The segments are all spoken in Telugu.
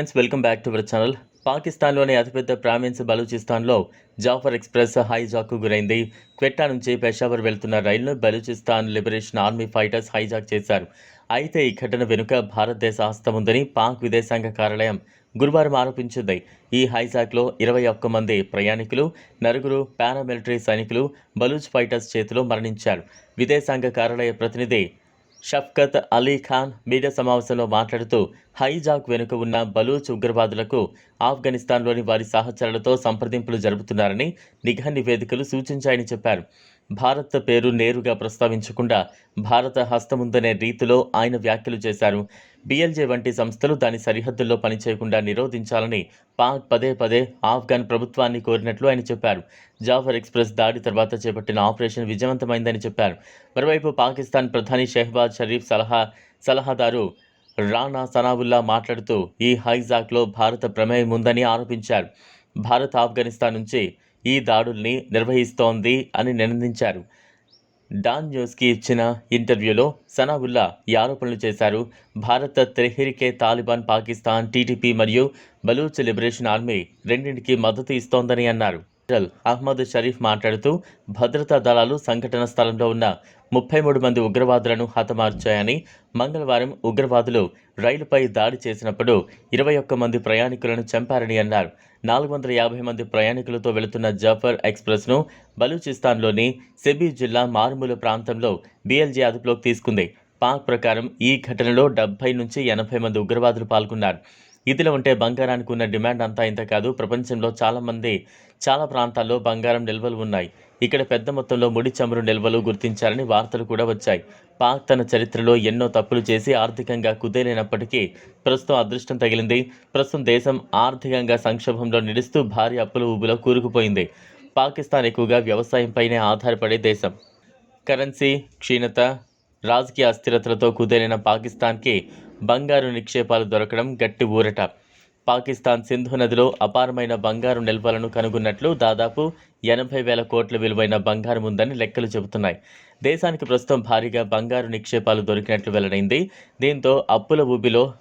Friends welcome back to our channel. పాకిస్తాన్లోని అతిపెద్ద ప్రావిన్స్ బలూచిస్తాన్లో జాఫర్ ఎక్స్ప్రెస్ హైజాక్కు గురైంది. క్వెట్టా నుంచి పెషావర్ వెళ్తున్న రైలును Balochistan liberation army fighters hijack చేశారు. అయితే ఈ ఘటన వెనుక భారతదేశ హస్తం ఉందని పాక్ విదేశాంగ కార్యాలయం గురువారం ఆరోపించింది. ఈ హైజాక్లో ఇరవై ఒక్క మంది ప్రయాణికులు నలుగురు పారామిలిటరీ సైనికులు బలూచ్ ఫైటర్స్ చేతిలో మరణించారు. విదేశాంగ కార్యాలయ ప్రతినిధి షఫ్కత్ అలీ ఖాన్ మీడియా సమావేశంలో మాట్లాడుతూ హైజాక్ వెనుక ఉన్న బలూచ్ ఉగ్రవాదులకు ఆఫ్ఘనిస్తాన్లోని వారి సహచరులతో సంప్రదింపులు జరుపుతున్నారని నిఘా నివేదికలు సూచించాయని చెప్పారు. భారత్ పేరు నేరుగా ప్రస్తావించకుండా భారత హస్తముందనే రీతిలో ఆయన వ్యాఖ్యలు చేశారు. బిఎల్జే వంటి సంస్థలు దాని సరిహద్దుల్లో పనిచేయకుండా నిరోధించాలని పాక్ పదే పదే ఆఫ్ఘన్ ప్రభుత్వాన్ని కోరినట్లు ఆయన చెప్పారు. జాఫర్ ఎక్స్ప్రెస్ దాడి తర్వాత చేపట్టిన ఆపరేషన్ విజయవంతమైందని చెప్పారు. మరోవైపు పాకిస్తాన్ ప్రధాని షెహబాజ్ షరీఫ్ సలహా సలహాదారు రానా సనావుల్లా మాట్లాడుతూ ఈ హైజాక్లో భారత ప్రమేయం ఉందని ఆరోపించారు. భారత్ ఆఫ్ఘనిస్తాన్ నుంచి ఈ దాడుల్ని నిర్వహిస్తోంది అని నినందించారు. డాన్ న్యూస్కి ఇచ్చిన ఇంటర్వ్యూలో సనావుల్లా ఈ ఆరోపణలు చేశారు. భారత తెహ్రికే తాలిబాన్ పాకిస్తాన్ టీటీపీ మరియు బలూచ్ లిబరేషన్ ఆర్మీ రెండింటికి మద్దతు ఇస్తోందని అన్నారు. జనరల్ అహ్మద్ షరీఫ్ మాట్లాడుతూ భద్రతా దళాలు సంఘటన స్థలంలో ఉన్న ముప్పై మూడు మంది ఉగ్రవాదులను హతమార్చాయని మంగళవారం ఉగ్రవాదులు రైలుపై దాడి చేసినప్పుడు ఇరవై ఒక్క మంది ప్రయాణికులను చంపారని అన్నారు. నాలుగు వందల యాభై మంది ప్రయాణికులతో వెళుతున్న జఫర్ ఎక్స్ప్రెస్ను బలూచిస్తాన్లోని సెబీ జిల్లా మారుమూల ప్రాంతంలో బీఎల్జీ అదుపులోకి తీసుకుంది. పాక్ ప్రకారం ఈ ఘటనలో డెబ్బై నుంచి ఎనభై మంది ఉగ్రవాదులు పాల్గొన్నారు. ఇదిలో ఉంటే బంగారానికి ఉన్న డిమాండ్ అంతా ఇంత కాదు. ప్రపంచంలో చాలామంది చాలా ప్రాంతాల్లో బంగారం నిల్వలు ఉన్నాయి. ఇక్కడ పెద్ద మొత్తంలో ముడి చమురు నిల్వలు గుర్తించారని వార్తలు కూడా వచ్చాయి. పాక్ తన చరిత్రలో ఎన్నో తప్పులు చేసి ఆర్థికంగా కుదేలైనప్పటికీ ప్రస్తుతం అదృష్టం తగిలింది. ప్రస్తుతం దేశం ఆర్థికంగా సంక్షోభంలో నిలుస్తూ భారీ అప్పుల ఊబిలో కూరుకుపోయింది. పాకిస్తాన్ ఎక్కువగా వ్యవసాయంపైనే ఆధారపడే దేశం. కరెన్సీ క్షీణత రాజకీయ అస్థిరతలతో కుదేలైన పాకిస్తాన్కి బంగారు నిక్షేపాలు దొరకడం గట్టి ఊరట. పాకిస్తాన్ సింధు నదిలో అపారమైన బంగారు నిల్వలను కనుగొన్నట్లు దాదాపు ఎనభై వేల కోట్ల విలువైన బంగారం ఉందని లెక్కలు చెబుతున్నాయి. దేశానికి ప్రస్తుతం భారీగా బంగారు నిక్షేపాలు దొరికినట్లు వెల్లడైంది. దీంతో అప్పుల ఊబిలో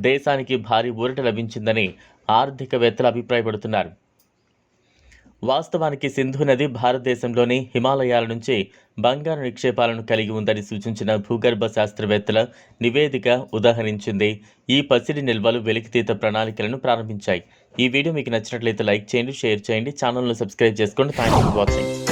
దేశానికి భారీ ఊరట లభించిందని ఆర్థికవేత్తలు అభిప్రాయపడుతున్నారు. వాస్తవానికి సింధు నది భారతదేశంలోని హిమాలయాల నుంచి బంగారు నిక్షేపాలను కలిగి ఉందని సూచించిన భూగర్భ శాస్త్రవేత్తల నివేదిక ఉదాహరించింది. ఈ పసిడి నిల్వలు వెలికితీత ప్రణాళికలను ప్రారంభించాయి. ఈ వీడియో మీకు నచ్చినట్లయితే లైక్ చేయండి షేర్ చేయండి ఛానల్ను సబ్స్క్రైబ్ చేసుకోండి. Thank you for watching.